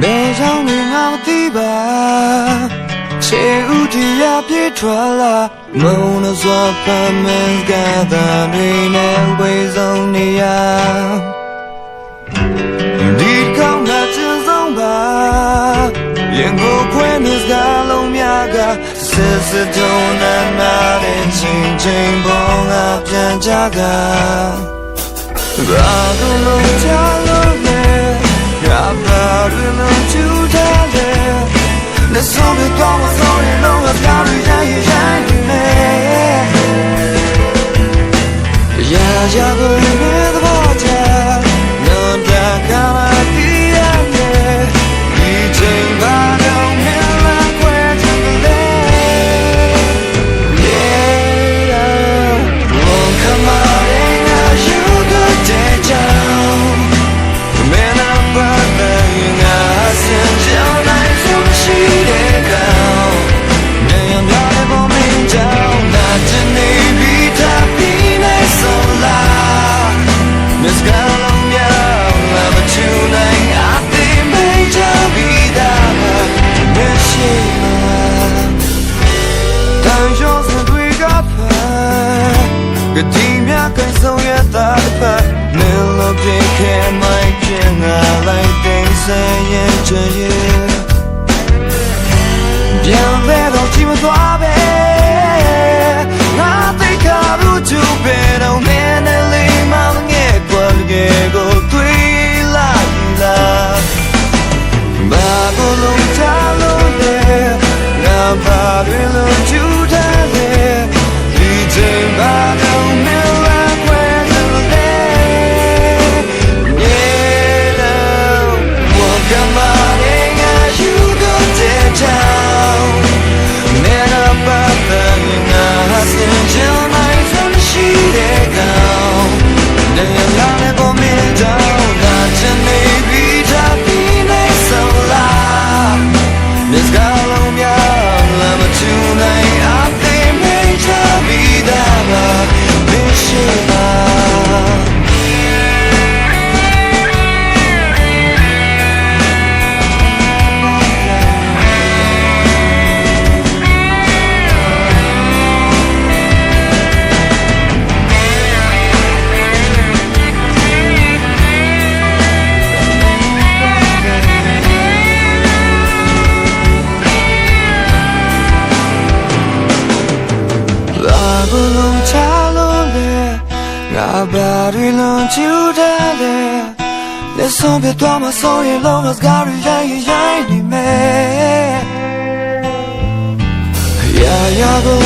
ကြောင့်လည်းငါမသိပါချေဦးတရားပြေထွက်လာမုံလို့စွာဖမ်းမင်းကသာတွေနဲ့ဝေဆုံးနေရဒီကောင်းတဲ့ကျဉ်ဆုံးပါရင်ကိုခွဲနေစကားလုံးများကစစ်စစ်တုံးနာနာတဲ့ချင်းချင်းပေါ်ငါပြန်ကြကဘာလို့လုံးချလို့ ရာရာကို ဆယ်ရဲ့ချေပြန်လဲတော့ကြည့်မသွားပဲငါသိခါဘူးသူပဲတော့မင်းနဲ့လေးမငဲ့ကွယ်ကိုတွေ့လိုက်လားဘာကိုလုံးချလို့လဲငါဘာတွေလုံး ငါဘာတွေလုံးချူထားလဲလက်ဆုံးပြတော့မဆုံးရင်လုံးဝစကားတွေရိုင်းရိုင်းနေမယ်ရာရာကို